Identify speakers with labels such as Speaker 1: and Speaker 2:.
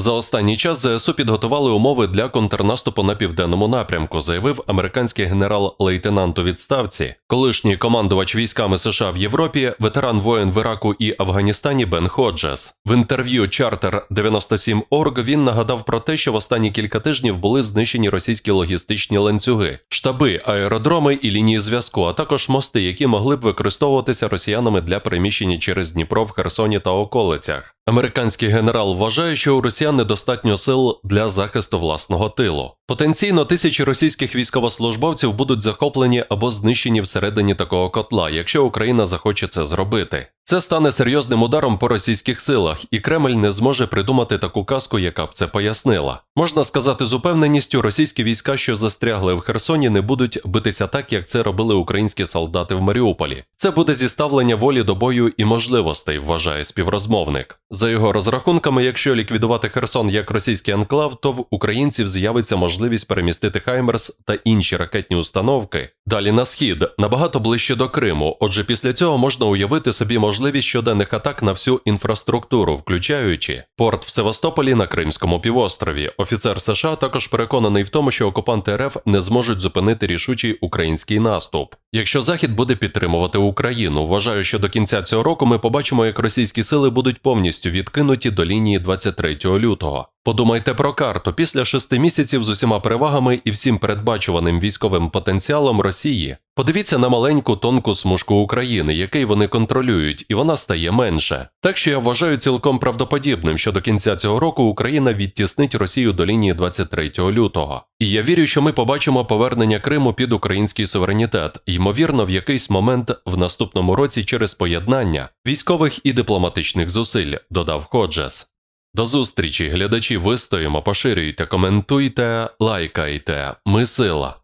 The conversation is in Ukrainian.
Speaker 1: За останній час ЗСУ підготували умови для контрнаступу на південному напрямку, заявив американський генерал-лейтенант у відставці, колишній командувач військами США в Європі, ветеран воєн в Іраку і Афганістані Бен Ходжес. В інтерв'ю Charter 97 Org він нагадав про те, що в останні кілька тижнів були знищені російські логістичні ланцюги, штаби, аеродроми і лінії зв'язку, а також мости, які могли б використовуватися росіянами для переміщення через Дніпро в Херсоні та околицях. Американський генерал вважає, що у росіян недостатньо сил для захисту власного тилу. Потенційно тисячі російських військовослужбовців будуть захоплені або знищені всередині такого котла, якщо Україна захоче це зробити. Це стане серйозним ударом по російських силах, і Кремль не зможе придумати таку казку, яка б це пояснила. Можна сказати з упевненістю, російські війська, що застрягли в Херсоні, не будуть битися так, як це робили українські солдати в Маріуполі. Це буде зіставлення волі до бою і можливостей, вважає співрозмовник. За його розрахунками, якщо ліквідувати Херсон як російський анклав, то в українців з'явиться можливість перемістити Хаймерс та інші ракетні установки далі на схід, набагато ближче до Криму. Отже, після цього можна уявити собі можливість щоденних атак на всю інфраструктуру, включаючи порт в Севастополі на Кримському півострові. Офіцер США також переконаний в тому, що окупанти РФ не зможуть зупинити рішучий український наступ. Якщо Захід буде підтримувати Україну, вважаю, що до кінця цього року ми побачимо, як російські сили будуть повністю відкинуті до лінії 23 лютого. Подумайте про карту після шести місяців з усіма перевагами і всім передбачуваним військовим потенціалом Росії. Подивіться на маленьку тонку смужку України, який вони контролюють, і вона стає менше. Так що я вважаю цілком правдоподібним, що до кінця цього року Україна відтіснить Росію до лінії 23 лютого. І я вірю, що ми побачимо повернення Криму під український суверенітет, ймовірно, в якийсь момент в наступному році через поєднання військових і дипломатичних зусиль, додав Ходжес. До зустрічі, глядачі, вистоїмо, поширюйте, коментуйте, лайкайте. Ми сила.